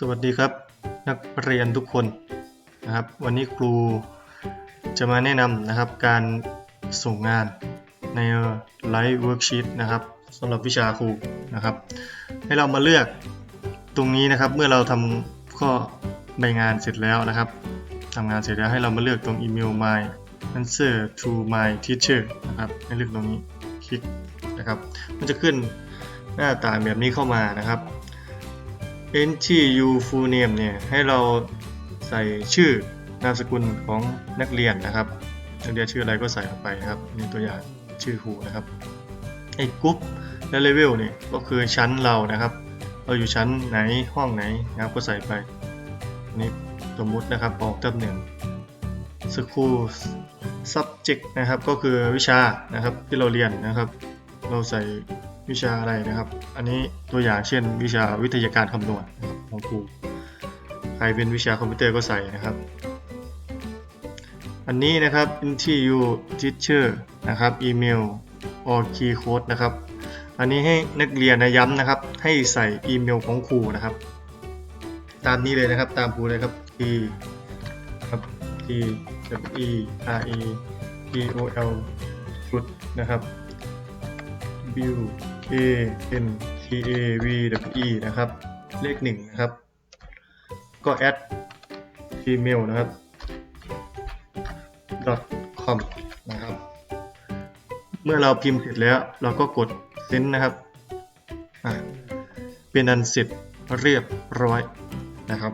สวัสดีครับนักเรียนทุกคนนะครับวันนี้ครูจะมาแนะนำนะครับการส่งงานในไลฟ์เวิร์กชีตนะครับสำหรับวิชาครูนะครับ ให้เรามาเลือกตรงนี้นะครับเมื่อเราทำข้อใบงานเสร็จแล้วนะครับทำงานเสร็จแล้วให้เรามาเลือกตรงอีเมล my answer to my teacher นะครับให้เลือกตรงนี้คลิกนะครับมันจะขึ้นหน้าตาแบบนี้เข้ามานะครับ enter you full name เนี่ยให้เราใส่ชื่อนามสกุลของนักเรียนนะครับนักเรียนชื่ออะไรก็ใส่ลงไปนะครับนี่ตัวอย่างชื่อครูนะครับไอ้กรุ๊ปและเลเวลเนี่ยก็คือชั้นเรานะครับ เราอยู่ชั้นไหนห้องไหนนะครับก็ใส่ไปนี้สมมุตินะครับออกตำแหนึ่ง school subject นะครับก็คือวิชานะครับที่เราเรียนนะครับ เราใส่ วิชาอะไรนะครับ อันนี้ตัวอย่างเช่น วิชาวิทยาการคำนวณนะครับของครูใครเป็นวิชาคอมพิวเตอร์ก็ใส่นะครับ อันนี้นะครับ interview teacher นะครับอีเมล or key code นะครับ อันนี้ให้นักเรียนนะย้ำนะครับ ให้ใส่อีเมลของครูนะครับ ตามนี้เลยนะครับ ตามครูเลยครับ t ครับ t e r e p o l ชุดนะครับ w a n t a v w e นะครับ เลขหนึ่งนะครับ ก็ add gmail นะครับ com นะครับ เมื่อเราพิมพ์เสร็จแล้วเราก็กด send นะครับ เป็นอันเสร็จเรียบร้อยนะครับ